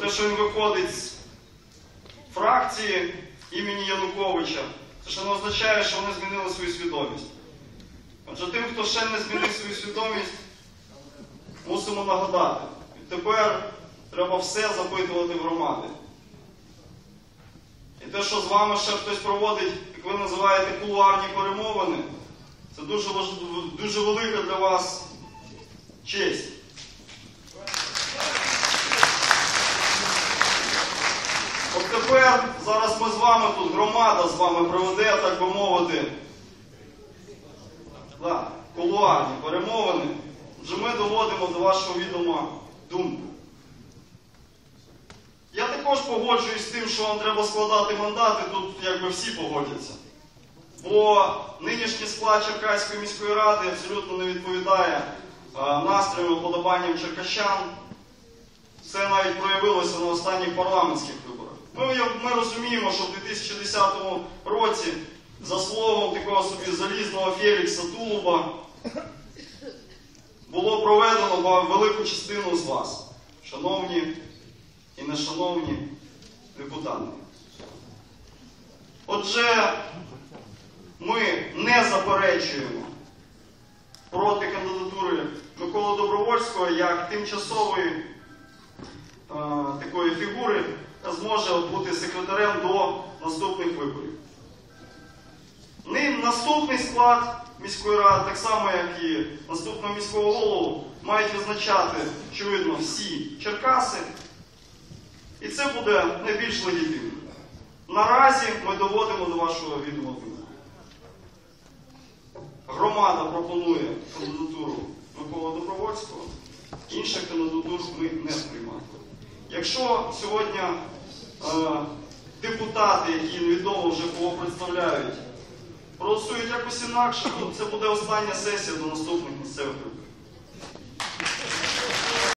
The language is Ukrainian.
те, що він виходить з фракції імені Януковича, це ще не означає, що вони змінили свою свідомість. Отже, тим, хто ще не змінив свою свідомість, мусимо нагадати. І тепер треба все запитувати в громади. І те, що з вами ще хтось проводить, як ви називаєте, кулуарні перемовини, це дуже, дуже велика для вас честь. Тепер зараз ми з вами тут, громада з вами проведе, так би мовити, да, кулуарні перемовини. Отже, ми доводимо до вашого відома думку. Я також погоджуюсь з тим, що вам треба складати мандати, тут якби всі погодяться. Бо нинішній склад Черкаської міської ради абсолютно не відповідає е, настроям і подобанням черкащан. Це навіть проявилося на останніх парламентських виборах. Ми, розуміємо, що в 2010 році за словом такого собі залізного Фелікса Тулуба було проведено велику частину з вас, шановні і нешановні депутати. Отже, ми не заперечуємо проти кандидатури Миколи Добровольського як тимчасової е, такої фігури, зможе бути секретарем до наступних виборів. Ним наступний склад міської ради, так само як і наступного міського голову, мають визначати, очевидно, всі Черкаси. І це буде найбільш легітимно. Наразі ми доводимо до вашого відома. Громада пропонує кандидатуру Микола Добровольського, інших кандидатур ми не сприймаємо. Якщо сьогодні е, депутати, які невідомо вже кого представляють, проголосують якось інакше, то це буде остання сесія до наступних місцевих виборів.